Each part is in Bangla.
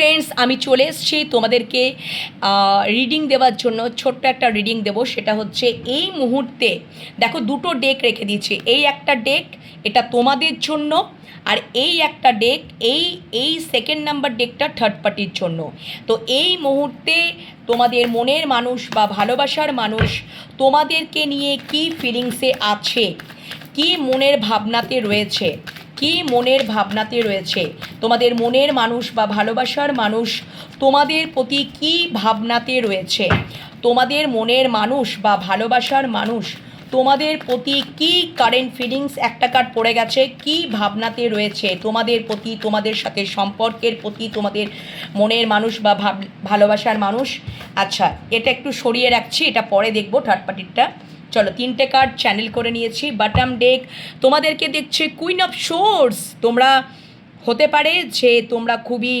ফ্রেন্ডস আমি চলে এসেছি তোমাদেরকে রিডিং দেওয়ার জন্য, ছোট্ট একটা রিডিং দেব, সেটা হচ্ছে এই মুহূর্তে, দেখো দুটো ডেক রেখে দিয়েছি, এই একটা ডেক এটা তোমাদের জন্য, আর এই একটা ডেক এই এই সেকেন্ড নাম্বার ডেকটা থার্ড পার্টির জন্য। তো এই মুহূর্তে তোমাদের মনের মানুষ বা ভালোবাসার মানুষ, তোমাদেরকে নিয়ে কি ফিলিংসে আছে, কি মনের ভাবনাতে রয়েছে কি মনের ভাবনাতে রয়েছে? তোমাদের মনের মানুষ বা ভালোবাসার মানুষ তোমাদের প্রতি কি ভাবনাতে রয়েছে? তোমাদের মনের মানুষ বা ভালোবাসার মানুষ তোমাদের প্রতি কি কারেন্ট ফিলিংস একটা কার্ড পড়ে গেছে? কি ভাবনাতে রয়েছে? তোমাদের প্রতি, তোমাদের সাথে সম্পর্কের প্রতি, তোমাদের মনের মানুষ বা ভাব, ভালোবাসার মানুষ? আচ্ছা এটা একটু সরিয়ে রাখছি, এটা পরে দেখব থার্ড পার্টিরটা চলো, তিনটে কার্ড চ্যানেল করে নিয়েছি। বাটাম ডেক তোমাদেরকে দেখছে কুইন অফ শোর্স তোমরা হতে পারে যে তোমরা খুবই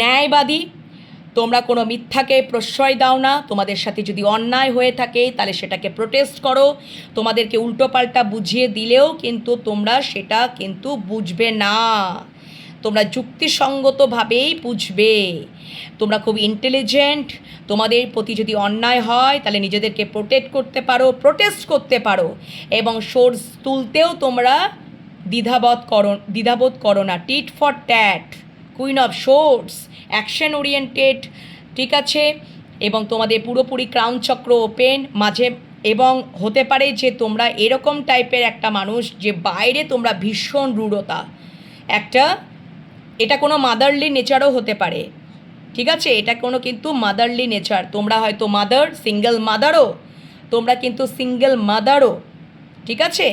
ন্যায়বাদী, তোমরা কোনো মিথ্যাকে প্রশ্রয় দাও না। তোমাদের সাথে যদি অন্যায় হয়ে থাকে, তাহলে সেটাকে প্রোটেস্ট করো। তোমাদেরকে উল্টোপাল্টা বুঝিয়ে দিলেও কিন্তু তোমরা সেটা কিন্তু বুঝবে না। তোমরা যুক্তিসঙ্গতভাবেই বুঝবে। তোমরা খুব ইন্টেলিজেন্ট তোমাদের প্রতি যদি অন্যায় হয়, তাহলে নিজেদেরকে প্রোটেক্ট করতে পারো প্রোটেস্ট করতে পারো এবং সোর্স তুলতেও তোমরা দ্বিধাবোধ করো দ্বিধাবোধ করো না। Tit for tat queen of swords action oriented ঠিক আছে? এবং তোমাদের পুরোপুরি ক্রাউন চক্র ওপেন মাঝে এবং হতে পারে যে তোমরা এরকম টাইপের একটা মানুষ যে বাইরে তোমরা ভীষণ রূঢ়তা। একটা এটা কোনো মাদারলি নেচারও হতে পারে। ঠিক আছে? এটা কোনো কিন্তু মাদারলি নেচার তোমরা হয়তো মাদার সিঙ্গেল মাদারও তোমরা কিন্তু সিঙ্গেল মাদারও ঠিক আছে?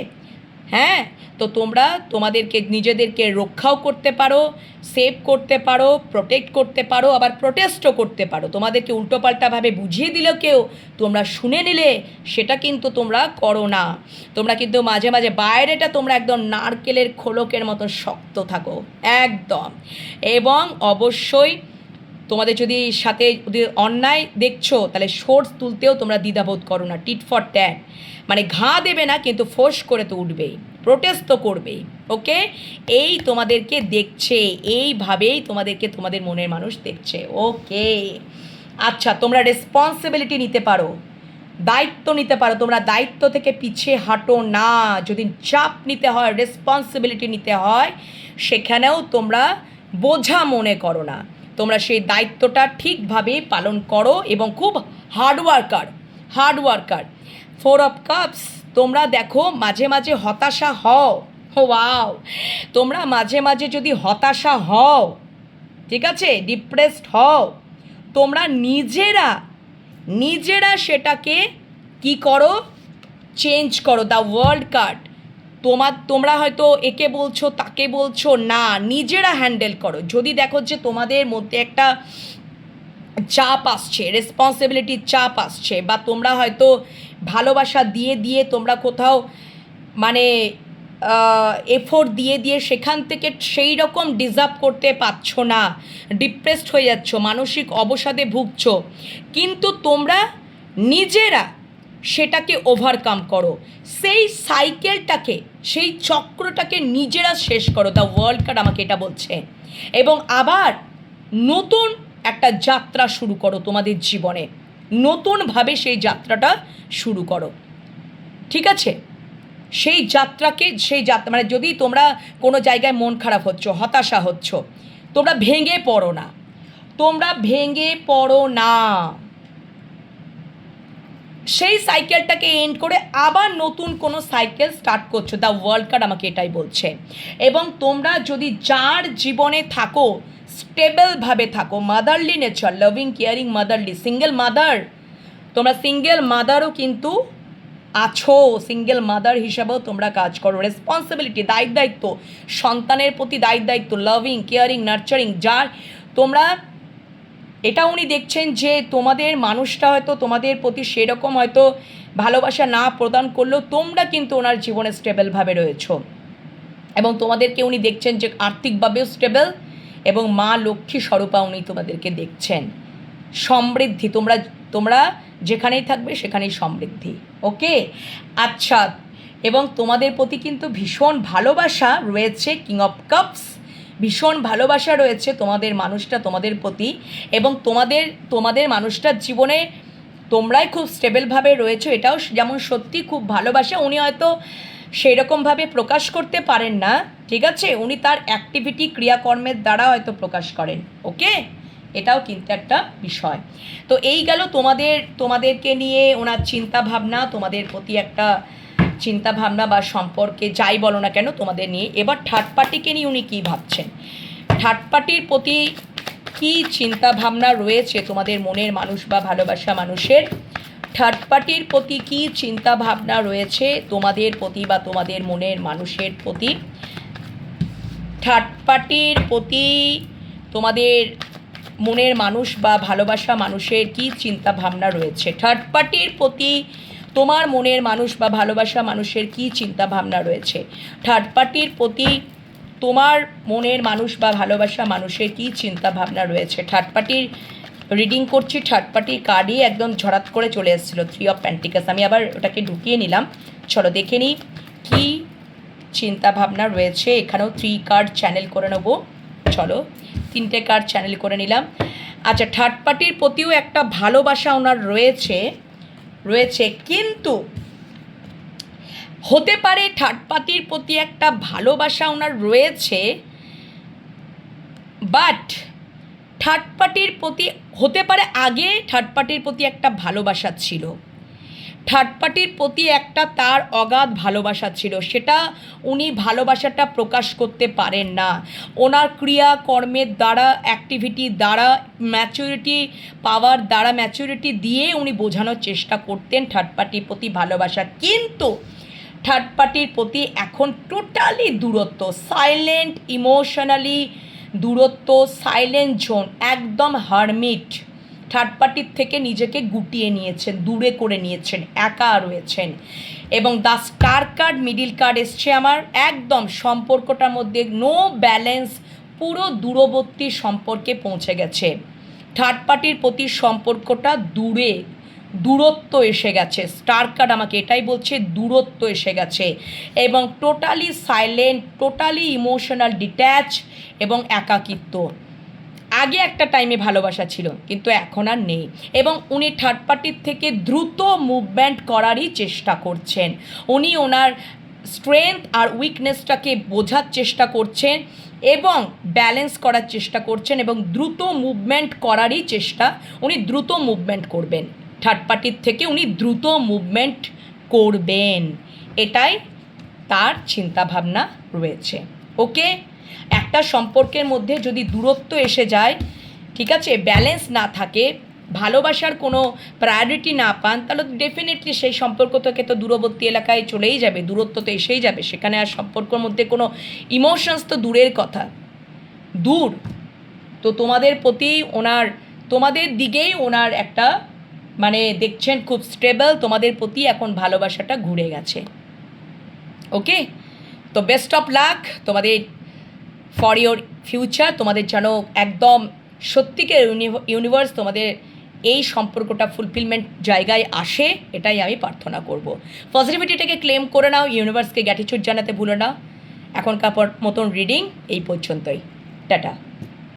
হ্যাঁ তো তোমরা তোমাদেরকে, নিজেদেরকে রক্ষাও করতে পারো সেভ করতে পারো প্রোটেক্ট করতে পারো, আবার প্রোটেস্টও করতে পারো। তোমাদেরকে উল্টোপাল্টাভাবে বুঝিয়ে দিলেও কেউ তোমরা শুনে নিলে, সেটা কিন্তু তোমরা করো না। তোমরা কিন্তু মাঝে মাঝে বাইরেটা তোমরা একদম নারকেলের খোলকের মতো শক্ত থাকো। একদম। এবং অবশ্যই তোমাদের যদি সাথে যদি অন্যায় দেখছ, তাহলে সোর্স তুলতেও তোমরা দ্বিধাবোধ করো না, টিট ফর ট্যাট। মানে ঘা দেবে না, কিন্তু ফোর্স করে তো উঠবেই, প্রোটেস্ট তো করবেই, ওকে? এই তোমাদেরকে দেখছে, এইভাবেই তোমাদেরকে তোমাদের মনের মানুষ দেখছে, ওকে? আচ্ছা তোমরা রেসপন্সিবিলিটি নিতে পারো, দায়িত্ব নিতে পারো, তোমরা দায়িত্ব থেকে পিছিয়ে হাঁটো না, যদি চাপ নিতে হয় রেসপন্সিবিলিটি নিতে হয়, সেখানেও তোমরা বোঝা মনে করো না। তোমরা সেই দায়িত্বটা ঠিকভাবে পালন করো এবং খুব hard worker hard worker four of cups তোমরা দেখো মাঝে মাঝে হতাশা হও। ওয়াও তোমরা মাঝে মাঝে যদি হতাশা হও, ঠিক আছে? ডিপ্রেসড হও, তোমরা নিজেরা নিজেরা সেটাকে কি করো? চেঞ্জ করো। দ্য ওয়ার্ল্ড কার্ড তোমার, তোমরা হয়তো একে বলছো, তাকে বলছো, না, নিজেরা হ্যান্ডেল করো। যদি দেখো যে তোমাদের মধ্যে একটা চাপ আসছে রেসপন্সিবিলিটির চাপ আসছে, বা তোমরা হয়তো ভালোবাসা দিয়ে দিয়ে তোমরা কোথাও মানে এফোর্ট দিয়ে দিয়ে সেখান থেকে সেই রকম ডিজার্ভ করতে পারছ না ডিপ্রেসড হয়ে যাচ্ছ, মানসিক অবসাদে ভুগছো, কিন্তু তোমরা নিজেরা সেটাকে ওভারকাম করো। সেই সাইকেলটাকে সেই চক্রটাকে নিজেরা শেষ করো। দ্য ওয়ার্ল্ড কার্ড আমাকে এটা বলছে। এবং আবার নতুন একটা যাত্রা শুরু করো তোমাদের জীবনে। নতুনভাবে সেই যাত্রাটা শুরু করো। ঠিক আছে? সেই যাত্রাকে, সেই যাত্রা মানে যদি তোমরা কোনো জায়গায় মন খারাপ হচ্ছ, হতাশা হচ্ছ, তোমরা ভেঙে পড়ো না। তোমরা ভেঙে পড়ো না। সেই সাইকেলটাকে এন্ড করে আবার নতুন কোনো সাইকেল স্টার্ট করছ। দ্য ওয়ার্ল্ড কার্ড আমাকে এটাই বলছে। এবং তোমরা যদি যার জীবনে থাকো স্টেবলভাবে থাকো motherly nature loving caring motherly single mother তোমরা সিঙ্গেল মাদারও কিন্তু আছো। সিঙ্গেল মাদার হিসাবেও তোমরা কাজ করো। রেসপন্সিবিলিটি দায়িত্ব, সন্তানের প্রতি দায়িত্ব লাভিং কেয়ারিং নার্চারিং যার তোমরা এটা উনি দেখছেন যে তোমাদের মানুষটা হয়তো তোমাদের প্রতি সেরকম হয়তো ভালোবাসা না প্রদান করলেও তোমরা কিন্তু ওনার জীবনে স্টেবলভাবে রয়েছো। এবং তোমাদেরকে উনি দেখছেন যে আর্থিকভাবেও স্টেবল এবং মা লক্ষ্মী স্বরূপা উনি তোমাদেরকে দেখছেন। সমৃদ্ধি, তোমরা তোমরা যেখানেই থাকবে সেখানেই সমৃদ্ধি, ওকে? আচ্ছা এবং তোমাদের প্রতি কিন্তু ভীষণ ভালোবাসা রয়েছে কিং অফ কাপস ভীষণ ভালোবাসা রয়েছে তোমাদের মানুষটা, তোমাদের প্রতি এবং তোমাদের তোমাদের মানুষটার জীবনে তোমরাই খুব স্টেবলভাবে রয়েছো। এটাও যেমন সত্যি খুব ভালোবাসে। উনি হয়তো সেরকমভাবে প্রকাশ করতে পারেন না, ঠিক আছে? উনি তার অ্যাক্টিভিটি ক্রিয়াকর্মের দ্বারা হয়তো প্রকাশ করেন, ওকে? এটাও কিন্তু একটা বিষয়। তো এই গেল তোমাদের, তোমাদেরকে নিয়ে ওনার চিন্তা ভাবনা তোমাদের প্রতি একটা চিন্তা ভাবনা বা সম্পর্কে যাই বলো না কেন তোমাদের নিয়ে, এবার থার্ড পার্টিকে নিয়ে উনি কী ভাবছেন? থার্ড পার্টির প্রতি কী চিন্তা ভাবনা রয়েছে তোমাদের মনের মানুষ বা ভালোবাসা মানুষের? থার্ড পার্টির প্রতি কী চিন্তা ভাবনা রয়েছে তোমাদের প্রতি বা তোমাদের মনের মানুষের প্রতি? থার্ড পার্টির প্রতি তোমাদের মনের মানুষ বা ভালোবাসা মানুষের কি চিন্তা ভাবনা রয়েছে? থার্ড পার্টির প্রতি তোমার মনের মানুষ বা ভালোবাসা মানুষের কি চিন্তা ভাবনা রয়েছে? থার্ড পার্টির প্রতি তোমার মনের মানুষ বা ভালোবাসা মানুষের কি চিন্তা ভাবনা রয়েছে? থার্ড পার্টির রিডিং করছি থার্ড পার্টির কার্ডই একদম ঝরাত করে চলে এসেছিল থ্রি অফ প্যান্টিকাস আমি আবার ওটাকে ঢুকিয়ে নিলাম। চলো দেখে নিই কী চিন্তা ভাবনা রয়েছে? এখানেও থ্রি কার্ড চ্যানেল করে নেব। চলো, তিনটে কার্ড চ্যানেল করে নিলাম। আচ্ছা থার্ড পার্টির প্রতিও একটা ভালোবাসা ওনার রয়েছে। রয়েছে। কিন্তু হতে পারে ঠাটপাতির প্রতি একটা ভালোবাসা ওনার রয়েছে বাট থার্ড প্রতি, হতে পারে আগে থার্ড প্রতি একটা ভালোবাসা ছিল। থার্ড পার্টির প্রতি একটা তার অগাধ ভালোবাসা ছিল। সেটা উনি ভালোবাসাটা প্রকাশ করতে পারেন না। ওনার ক্রিয়া কর্মের দ্বারা অ্যাক্টিভিটি দ্বারা ম্যাচুরিটি পাওয়ার দ্বারা ম্যাচুরিটি দিয়ে উনি বোঝানোর চেষ্টা করতেন থার্ড পার্টির প্রতি ভালোবাসা। কিন্তু থার্ড পার্টির প্রতি এখন টোটালি দূরত্ব সাইলেন্ট ইমোশনালি দূরত্ব সাইলেন্ট জোন একদম হারমিট থার্ড পার্টির থেকে নিজেকে গুটিয়ে নিয়েছেন, দূরে করে নিয়েছেন, একা রয়েছেন। এবং the star card middle card এসছে আমার একদম সম্পর্কটার মধ্যে নো ব্যালেন্স পুরো দূরবর্তী সম্পর্কে পৌঁছে গেছে। থার্ড পার্টির প্রতি সম্পর্কটা দূরে, দূরত্ব এসে গেছে। স্টার কার্ড আমাকে এটাই বলছে, দূরত্ব এসে গেছে। এবং totally silent totally emotional detach এবং একাকিত্ব। আগে একটা টাইমে ভালোবাসা ছিল, কিন্তু এখন আর নেই। এবং উনি থার্ড পার্টির থেকে দ্রুত মুভমেন্ট করারই চেষ্টা করছেন। উনি ওনার স্ট্রেংথ আর উইকনেসটাকে বোঝার চেষ্টা করছেন এবং ব্যালেন্স করার চেষ্টা করছেন এবং দ্রুত মুভমেন্ট করারই চেষ্টা উনি দ্রুত মুভমেন্ট করবেন। থার্ড পার্টির থেকে উনি দ্রুত মুভমেন্ট করবেন। এটাই তার চিন্তাভাবনা রয়েছে। ওকে? একটা সম্পর্কের মধ্যে যদি দূরত্ব এসে যায়, ঠিক আছে ব্যালেন্স না থাকে, ভালোবাসার কোনো প্রায়োরিটি না পান, তাহলে ডেফিনেটলি সেই সম্পর্ক থেকে তো দূরবর্তী এলাকায় চলেই যাবে, দূরত্ব তো এসেই যাবে। সেখানে আর সম্পর্কের মধ্যে কোনো ইমোশনস তো দূরের কথা। দূর। তো তোমাদের প্রতি ওনার, তোমাদের দিকেই ওনার একটা মানে দেখছেন খুব স্টেবল তোমাদের প্রতি এখন ভালোবাসাটা ঘুরে গেছে। ওকে? তো বেস্ট অফ লাক তোমাদের ফর ইয়োর ফিউচার তোমাদের যেন একদম সত্যিকার ইউনিভার্স তোমাদের এই সম্পর্কটা ফুলফিলমেন্ট জায়গায় আসে, এটাই আমি প্রার্থনা করব। পজিটিভিটিটাকে ক্লেম করে নাও ইউনিভার্সকে গ্যাটিচিউড জানাতে ভুলো না। এখনকার মতন রিডিং এই পর্যন্তই। টাটা।